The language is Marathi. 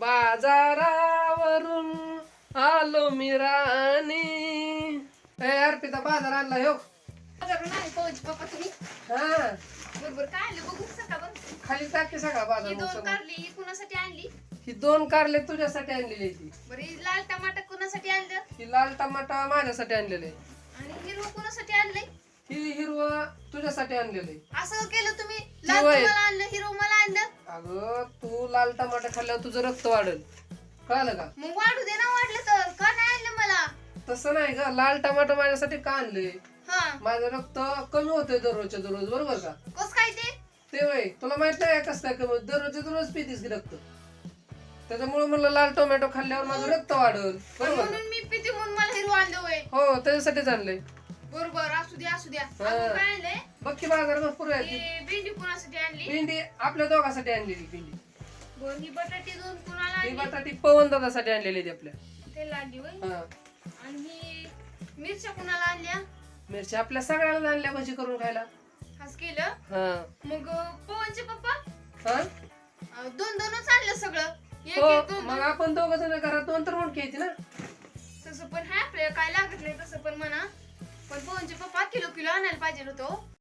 बाजारावरून आलो मी राणी. ए अर्पिता बाजार आणला हो बाजारून आले पवनचे पप्पा तुम्ही. हा. बरोबर काय आणले बघू सका खाली टाकी सगळा ही बाजार दोन. कारली ही कुणासाठी आणली? ही दोन कारले तुझ्यासाठी आणलेली आहे ती. बरं ही लाल टमाटर कुणासाठी आणलं? ही लाल टमाटा माझ्यासाठी आणलेले आहे. आणि हिरवं कुणासाठी आणलंय? ही हिरवा तुझ्यासाठी आणलेलं आहे. असं केलं तुम्ही लाल होय. तुम्हाला आणलं? अगं तू लाल टमाटा खाल्ल्यावर तुझं रक्त वाढेल. कळलं का? मग वाढू दे ना वाढलं तर. का नाही आणलं मला? तसं नाही ग लाल टमाटर माझ्यासाठी का आणले? हा. माझं रक्त कमी होतंय दररोजच्या दररोज बरोबर का? कस काय ते? ते वय तुला माहीत नाही कसं काय कमी दररोजच्या दररोज पितीस की रक्त? त्याच्यामुळे म्हणलं लाल टोमॅटो खाल्ल्यावर माझं रक्त वाढल आणि बरोबर का? म्हणून मी पिती म्हणून मला हिरो आणलं हो त्याच्यासाठीच आणलंय. बरोबर असू द्या असू द्या. अजून काय आणलंय? की बाजार भरपूर आहे ती. ही भेंडी कुणासाठी आणली? भेंडी आपल्या दोघांसाठी आणलेली भेंडी. बरं ही बटाटी दोन कुणाला ही आणली? बटाटी पवन दादासाठी आणलेली आहे ती आपल्या. ते लागली होय? हा. आणि ही मिरच्या कुणाला आणल्या? मिरची आपल्या सगळ्याला आणल्या भाजी करून खायला. हस केलं? हा. मग पवनचे पप्पा? हा? अं, दोन दोनच आणलं सगळं. एक हो एक दोन मग आपण दोघ जण घरात दोन तर म्हणून घ्यायची ना. तसं पण हाय आपल्याला काय लागत नाही तसं पण म्हणा. पण पवनचे पप्पा किलो किलो आणायला पाहिजे होतो